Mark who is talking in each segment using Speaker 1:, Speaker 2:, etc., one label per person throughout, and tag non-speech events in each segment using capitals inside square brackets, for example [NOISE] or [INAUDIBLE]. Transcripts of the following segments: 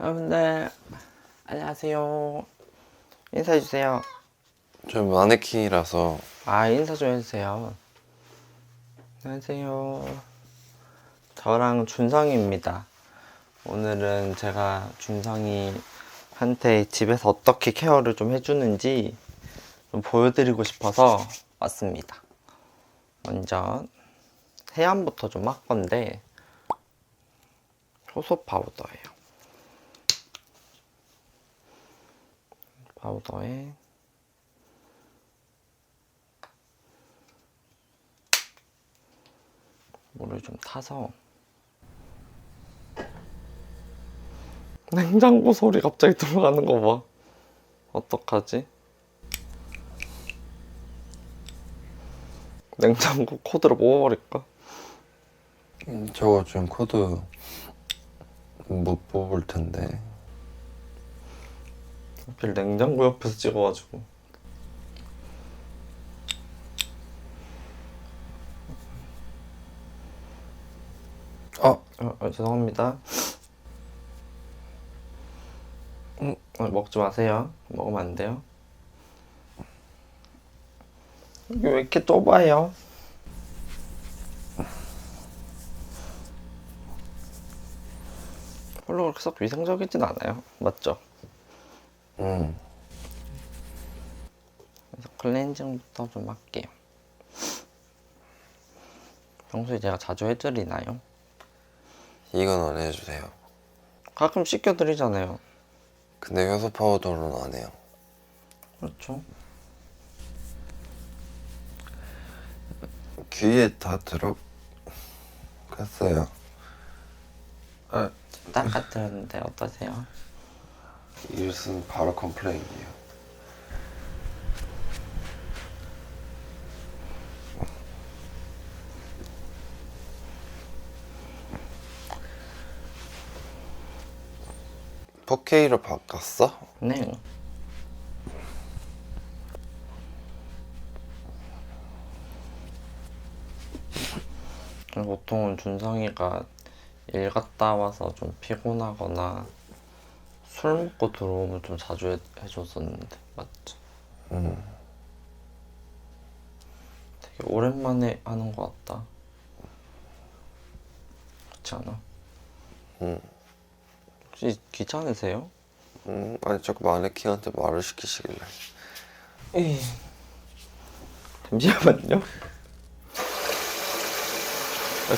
Speaker 1: 여러분들 안녕하세요. 인사해 주세요.
Speaker 2: 저 마네킹이라서
Speaker 1: 아 인사 좀 해주세요. 안녕하세요. 저랑 준성입니다. 오늘은 제가 준성이한테 집에서 어떻게 케어를 좀 해주는지 좀 보여드리고 싶어서 왔습니다. 먼저 세안부터 좀 할 건데 효소 파우더예요. 파우더에 물을 좀 타서 냉장고 소리 갑자기 들어가는 거 봐. 어떡하지? 냉장고 코드로 뽑아버릴까?
Speaker 2: 음, 저거 좀 코드 못 뽑을 텐데
Speaker 1: 하필 냉장고 옆에서 찍어가지고.
Speaker 2: 아.
Speaker 1: 어, 어, 죄송합니다. 음, 어, 먹지 마세요. 먹으면 안 돼요. 이게 왜 이렇게 좁아요? 별로 그렇게 썩 위생적이진 않아요. 맞죠?
Speaker 2: 음.
Speaker 1: 그래서 클렌징부터 좀 할게요. 평소에 제가 자주 해드리나요?
Speaker 2: 이건 안 해주세요
Speaker 1: 가끔 씻겨드리잖아요.
Speaker 2: 근데 효소 파우더로는 안 해요
Speaker 1: 그렇죠.
Speaker 2: 귀에 다 들어갔어요 아
Speaker 1: 닦아드렸는데 어떠세요?
Speaker 2: 이것은 바로 컴플레인이에요 포 k 로 바꿨어?
Speaker 1: 네. 보통은 준성이가 일 갔다 와서 좀 피곤하거나 술 먹고 들어오면 좀 자주 해, 해줬었는데 맞죠?
Speaker 2: 음.
Speaker 1: 되게 오랜만에 하는 것 같다. 그렇지 않아?
Speaker 2: 음.
Speaker 1: 혹시 귀찮으세요?
Speaker 2: 음, 아니 자꾸 마네킹한테 말을 시키시길래
Speaker 1: 에이. 잠시만요.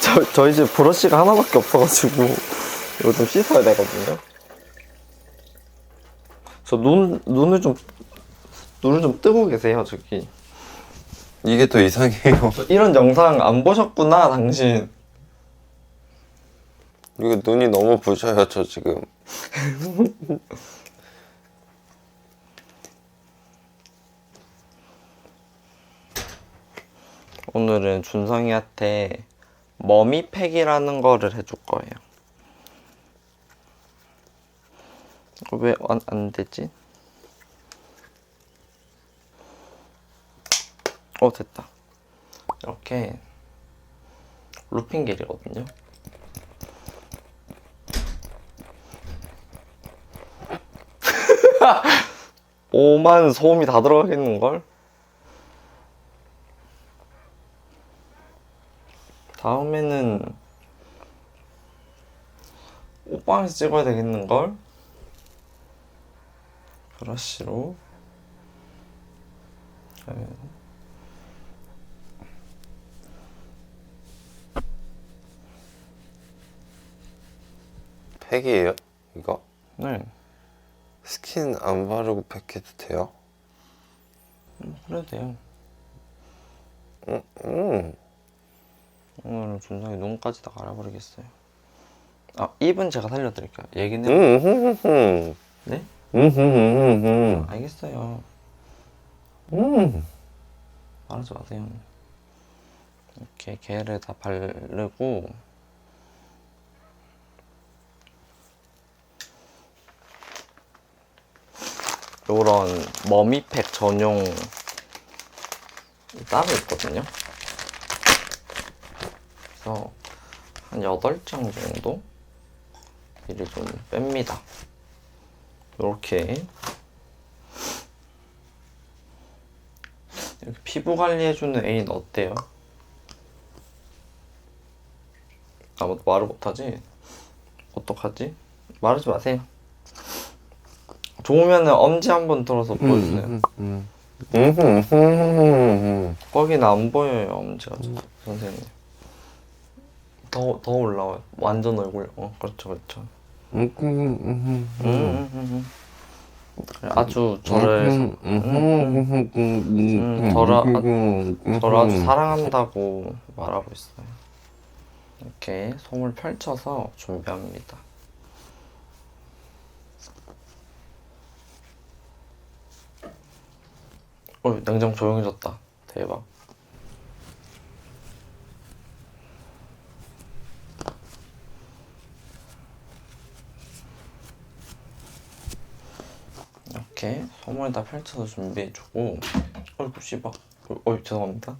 Speaker 1: 저, 저희 집 브러쉬가 하나밖에 없어가지고 이거 좀 씻어야 되거든요. 저 눈, 눈을 좀 눈을 좀 뜨고 계세요 저기.
Speaker 2: 이게 더 이상해요
Speaker 1: 이런 영상 안 보셨구나 당신.
Speaker 2: 이거 눈이 너무 부셔요 저 지금 [LAUGHS]
Speaker 1: 오늘은 준성이한테 머미팩이라는 거를 해줄 거예요. 이거 왜안안 되지? 어 됐다. 이렇게 루핑 겔이거든요. [LAUGHS] 오만 소음이 다 들어가겠는 걸? 다음에는 옷방에서 찍어야 되겠는 걸? 브러쉬로 네.
Speaker 2: 팩이에요 이거?
Speaker 1: 네,
Speaker 2: 스킨 안 바르고 팩해도 돼요?
Speaker 1: 음, 그래도 돼요.
Speaker 2: 음, 음.
Speaker 1: 오늘은 준성이 눈까지 다 갈아버리겠어요. 아, 입은 제가 살려드릴게요. 얘기는
Speaker 2: 음, 흠, 흠, 흠.
Speaker 1: 네?
Speaker 2: 음, 흠, 흠, 흠,
Speaker 1: 알겠어요.
Speaker 2: 흠. 음.
Speaker 1: 말하지 마세요. 이렇게 게를 다 바르고 요런 머미팩 전용 따로 있거든요. 그래서 한 8장 정도 미리 좀 뺍니다. 이렇게 이렇게 피부 관리해주는 애인 어때요? 아무도 말을 못하지? 어떡하지? 말하지 마세요. 좋으면은 엄지 한 번 들어서 보여주세요.
Speaker 2: 음, 음. 음, 음, 음,
Speaker 1: 거기는 안 보여요 엄지가 저- 선생님. 더 더 올라와요. 완전 얼굴. 어 그렇죠 그렇죠.
Speaker 2: 음, 음, 음,
Speaker 1: 음, 음, 음, 음. 아주 저를
Speaker 2: 음, 음, 음, 음,
Speaker 1: 음, 저를 아- 저를 아주 사랑한다고 말하고 있어요. 이렇게 솜을 펼쳐서 준비합니다. 어, 냉장 조용해졌다. 대박. 이렇게 솜을 다 펼쳐서 준비해주고 어이구 씨발 어이 죄송합니다.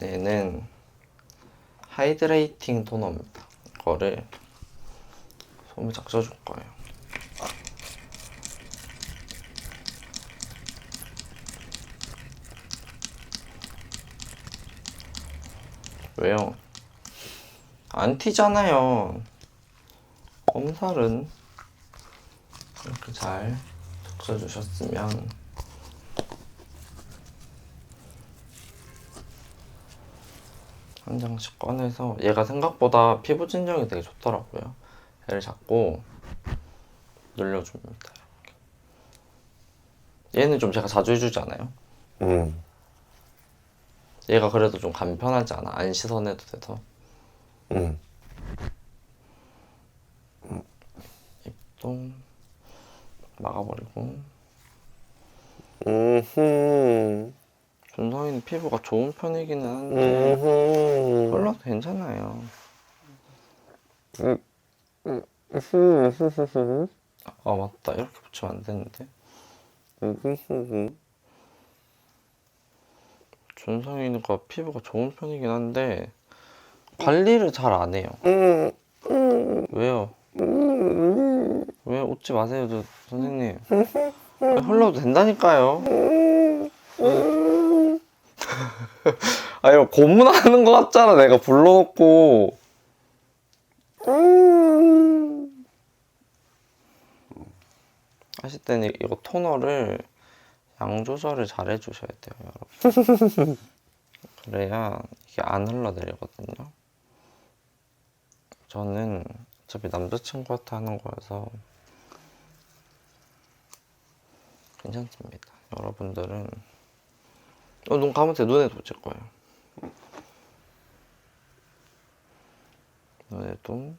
Speaker 1: 얘는 하이드레이팅 토너입니다. 이거를 솜에 적셔줄 거예요. 왜요? 안 튀잖아요. 이렇게 잘 적셔주셨으면 한 장씩 꺼내서 얘가 생각보다 피부 진정이 되게 좋더라고요. 얘를 잡고 늘려줍니다. 이렇게. 얘는 좀 제가 자주 해주지 않아요?
Speaker 2: 음,
Speaker 1: 얘가 그래도 좀 간편하지 않아? 안 씻어내도 돼서
Speaker 2: 음.
Speaker 1: 또 막아버리고
Speaker 2: 음흠.
Speaker 1: 준성이는 피부가 좋은 편이기는 한데
Speaker 2: 음흠.
Speaker 1: 컬러도 괜찮아요.
Speaker 2: 음흠.
Speaker 1: 아 맞다 이렇게 붙이면 안 되는데
Speaker 2: 음흠.
Speaker 1: 준성이가 피부가 좋은 편이긴 한데 관리를 잘 안 해요.
Speaker 2: 음, 음,
Speaker 1: 왜요?
Speaker 2: 음,
Speaker 1: 왜 웃지 마세요, 저 선생님. [LAUGHS] 아니, 흘러도 된다니까요.
Speaker 2: 음.
Speaker 1: 아 이거 고문하는 거 같잖아. 내가 불러놓고
Speaker 2: 음.
Speaker 1: 하실 때는 이거 토너를 양 조절을 잘 해주셔야 돼요, 여러분. [LAUGHS] 그래야 이게 안 흘러내리거든요. 저는 어차피 남자친구한테 하는 거여서 괜찮습니다. 여러분들은 어, 눈 감을 때 눈에 도질 거예요. 눈에도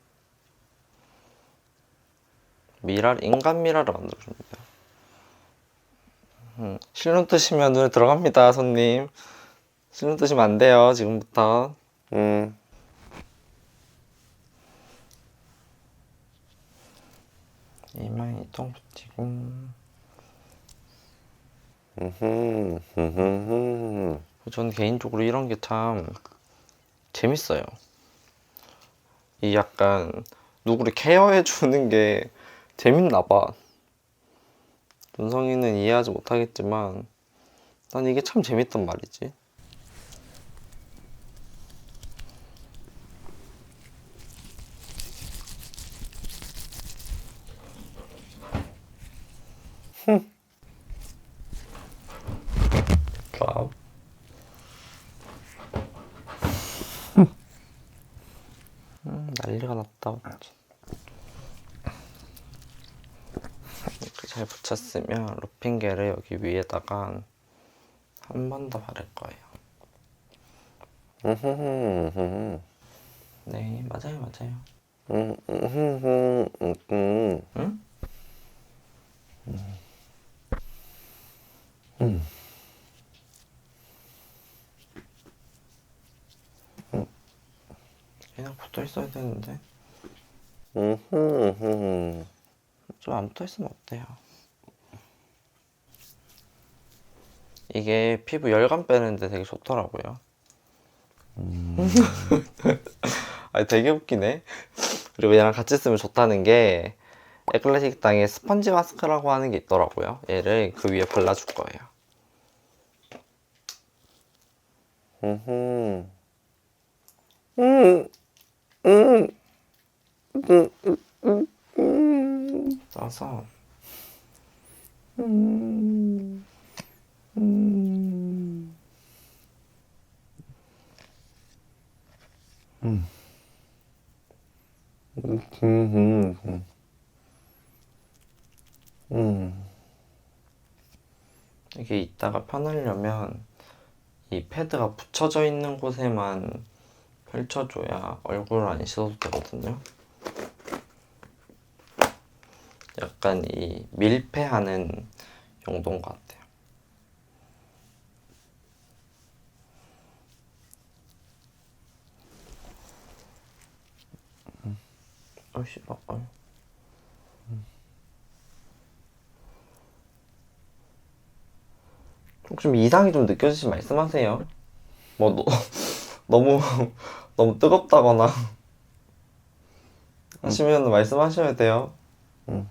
Speaker 1: 미랄 인간 미랄을 만들어줍니다. 음, 실눈 뜨시면 눈에 들어갑니다, 손님. 실눈 뜨시면 안 돼요, 지금부터.
Speaker 2: 음.
Speaker 1: 이마에 똥 붙이고.
Speaker 2: 음흠. 음흠.
Speaker 1: 저는 개인적으로 이런 게 참 재밌어요. 이 약간 누구를 케어해 주는 게 재밌나 봐. 윤성이는 이해하지 못하겠지만 난 이게 참 재밌단 말이지. 와우. 음, 난리가 났다. 이렇게 잘 붙였으면 루핑겔을 여기 위에다가 한 번 더 바를 거예요. 네, 맞아요, 맞아요.
Speaker 2: 음, 음 흠. 음,
Speaker 1: 응?
Speaker 2: 음.
Speaker 1: 그냥 붙어 있어야 되는데
Speaker 2: 음흠.
Speaker 1: 좀안 붙어 있으면 어때요? 이게 피부 열감 빼는데 되게 좋더라고요. [LAUGHS] 아 되게 웃기네. 그리고 얘랑 같이 쓰면 좋다는 게 에클레틱 땅에 스펀지 마스크라고 하는 게 있더라고요. 얘를 그 위에 발라줄 거예요.
Speaker 2: 음. 음. 음.
Speaker 1: 써서
Speaker 2: 음. 음. 음. 음. 음. 음.
Speaker 1: 이게 이따가 펴내려면 이 패드가 붙여져 있는 곳에만 펼쳐줘야 얼굴 안 씻어도 되거든요. 약간 이 밀폐하는 용도인 것 같아요. 어 싫어. 어. 혹시 좀 이상이 좀 느껴지시면 말씀하세요. 뭐 너, [LAUGHS] 너무 [LAUGHS] 너무 뜨겁다거나 하시면 말씀하셔야 돼요.
Speaker 2: 응.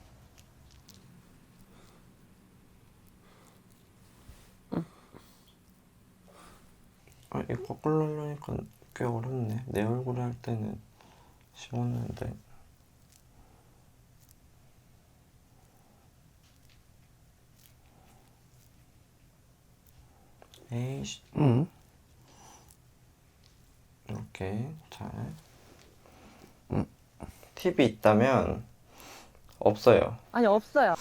Speaker 1: 아 이거 거꾸로 하려니까 꽤 어렵네. 내 얼굴에 할 때는 쉬웠는데. 에이씨.
Speaker 2: 음.
Speaker 1: 이렇게 잘.
Speaker 2: 음.
Speaker 1: 팁이 있다면 없어요.
Speaker 3: 아니 없어요.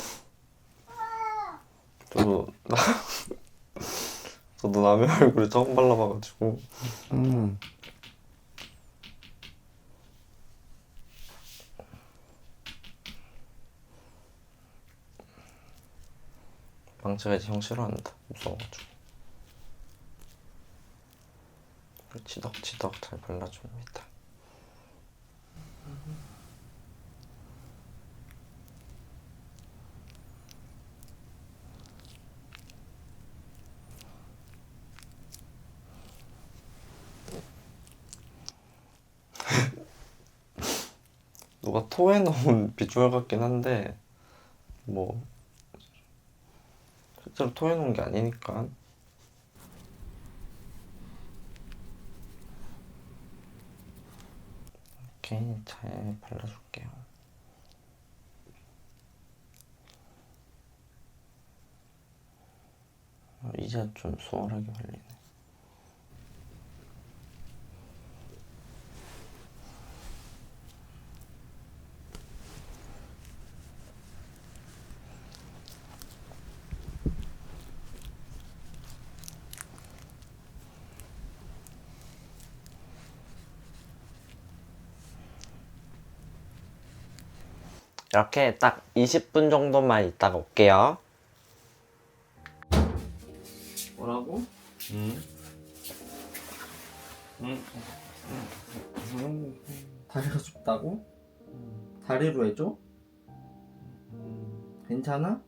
Speaker 1: 저도 나 저도 남의 얼굴에 처음 발라봐가지고
Speaker 2: 음.
Speaker 1: 망치가 이제 형 싫어한다. 무서워가지고. 치덕치덕 잘 발라줍니다. [LAUGHS] 누가 토해 놓은 [LAUGHS] 비주얼 같긴 한데 뭐 실제로 토해 놓은 게 아니니까 이렇게 잘 발라줄게요. 어, 이제 좀 수월하게 발리네 이렇게 딱 20분 정도만 있다가 올게요. 뭐라고? 응. 응. 다리가 춥다고? 다리로 해줘? 괜찮아?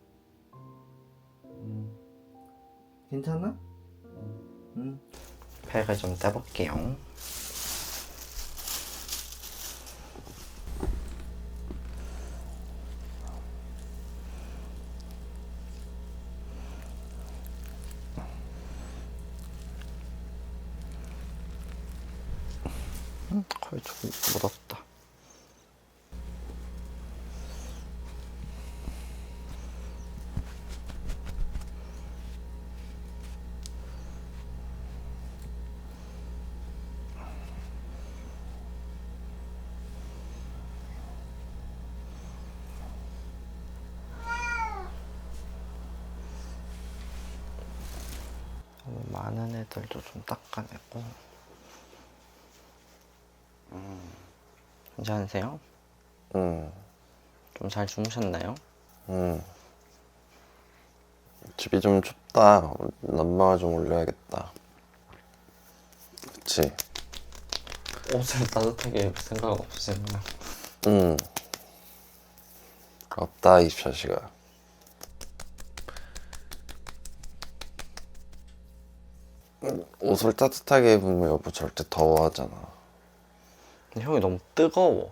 Speaker 1: 괜찮아? 응. 팩을 좀 떼볼게요. 거의 좀 묻었다. 너무 많은 애들도 좀 닦아내고. 괜찮으세요?
Speaker 2: 음.
Speaker 1: 좀잘 주무셨나요?
Speaker 2: 음. 집이 좀 춥다. 난방을 좀 올려야겠다. 그치?
Speaker 1: 옷을 따뜻하게 입을 생각 없으시구나.
Speaker 2: 음. 없다, 24시간. 옷을 따뜻하게 입으면 여보 절대 더워하잖아.
Speaker 1: 근데 형이 너무 뜨거워.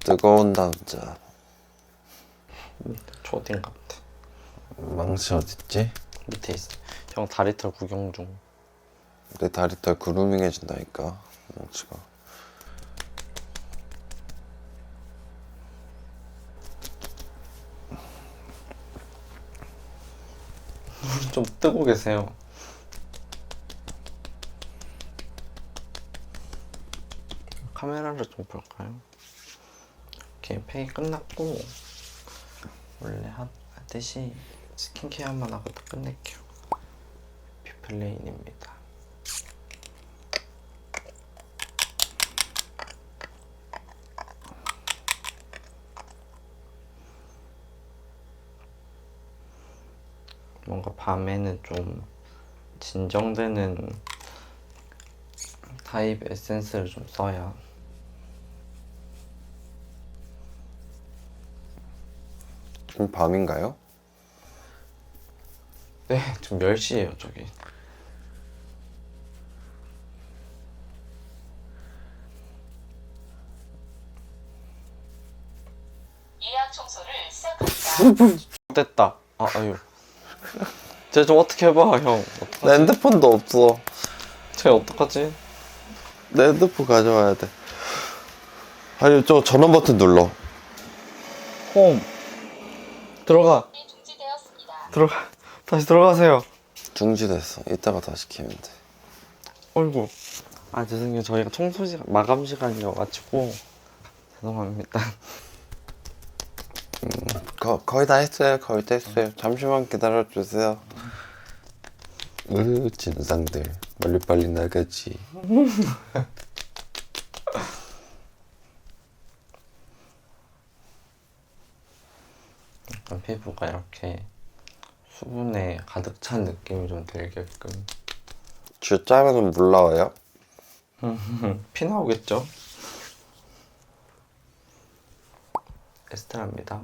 Speaker 2: 뜨거운 남자.
Speaker 1: 저 어딘 가 같아.
Speaker 2: 망치 어딨지?
Speaker 1: 밑에 있어. 형 다리털 구경 중.
Speaker 2: 내 다리털 그루밍 해준다니까. 망치가.
Speaker 1: 좀 뜨고 계세요. 카메라를 좀 볼까요? 이렇게 팩이 끝났고 원래 하, 하듯이 스킨케어만 하고 또 끝낼게요. 뷰플레인입니다. 뭔가 밤에는 좀 진정되는 타입 에센스를 좀 써야
Speaker 2: 지금 밤인가요?
Speaker 1: 네 지금 10시에요 저기
Speaker 3: 예약 청소를 시작합니다.
Speaker 1: 됐다 아 아유 쟤좀 어떻게 해봐
Speaker 2: 형내
Speaker 1: 어떡하지?
Speaker 2: 핸드폰도 없어.
Speaker 1: 쟤 어떡하지?
Speaker 2: 내 핸드폰 가져와야 돼. 아니, 저 전원 버튼 눌러.
Speaker 1: 홈 들어가
Speaker 3: 중지되었습니다.
Speaker 1: 들어가 다시 들어가세요
Speaker 2: 중지됐어. 이따가 다시 키면 돼.
Speaker 1: 어이구 아 죄송해요 저희가 청소 시간 마감 시간이어가지고 죄송합니다
Speaker 2: 거, 거의 다 했어요. 거의 다 했어요. 잠시만 기다려 주세요. 으, 진상들. 빨리 빨리 나가지. [LAUGHS]
Speaker 1: 피부가 이렇게 수분에 가득 찬 느낌이 좀 들게끔
Speaker 2: 쥐 짜면 물 나와요? [LAUGHS]
Speaker 1: 피 나오겠죠? 에스테라입니다.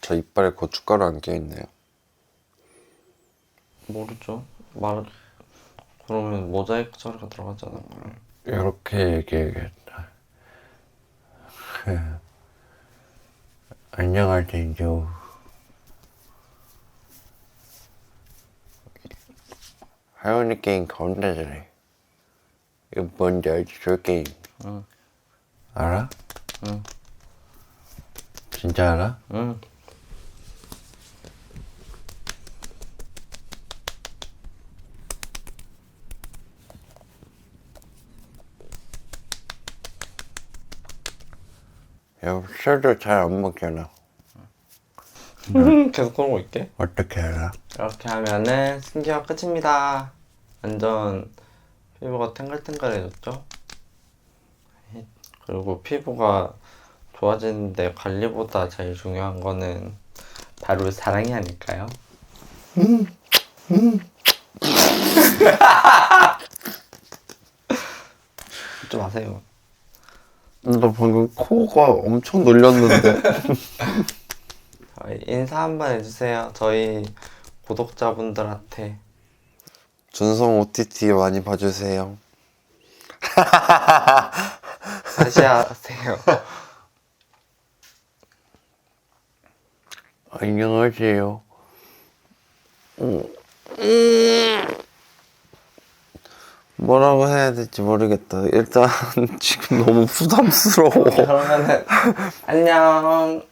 Speaker 2: 저 이빨에 고춧가루 안 껴있네요.
Speaker 1: 모르죠? 말 그러면 모자이크 처리가 들어가잖아요.
Speaker 2: 이렇게 얘기해야겠다. [LAUGHS] 안녕하세요. 하연이 게임 잘해. 이거 뭔지 알지? 저 게임.
Speaker 1: 응.
Speaker 2: 알아?
Speaker 1: 응.
Speaker 2: 진짜 알아?
Speaker 1: 응.
Speaker 2: 야, 술도 잘 안 먹잖아.
Speaker 1: 계속 그러고 있게.
Speaker 2: 어떻게 알아?
Speaker 1: 이렇게 하면은 스킨케어 끝입니다. 완전 피부가 탱글탱글해졌죠? 그리고 피부가 좋아지는데 관리보다 제일 중요한 거는 바로 사랑이 아닐까요? [LAUGHS] 좀 하세요.
Speaker 2: 나 방금 코가 엄청 놀렸는데.
Speaker 1: 저희 [LAUGHS] 인사 한번 해주세요. 저희 구독자분들한테
Speaker 2: 준성 OTT 많이 봐주세요. [LAUGHS]
Speaker 1: 다시 하세요.
Speaker 2: 안녕하세요. 음. 뭐라고 해야 될지 모르겠다. 일단 [LAUGHS] 지금 너무 부담스러워.
Speaker 1: 그러면은 안녕.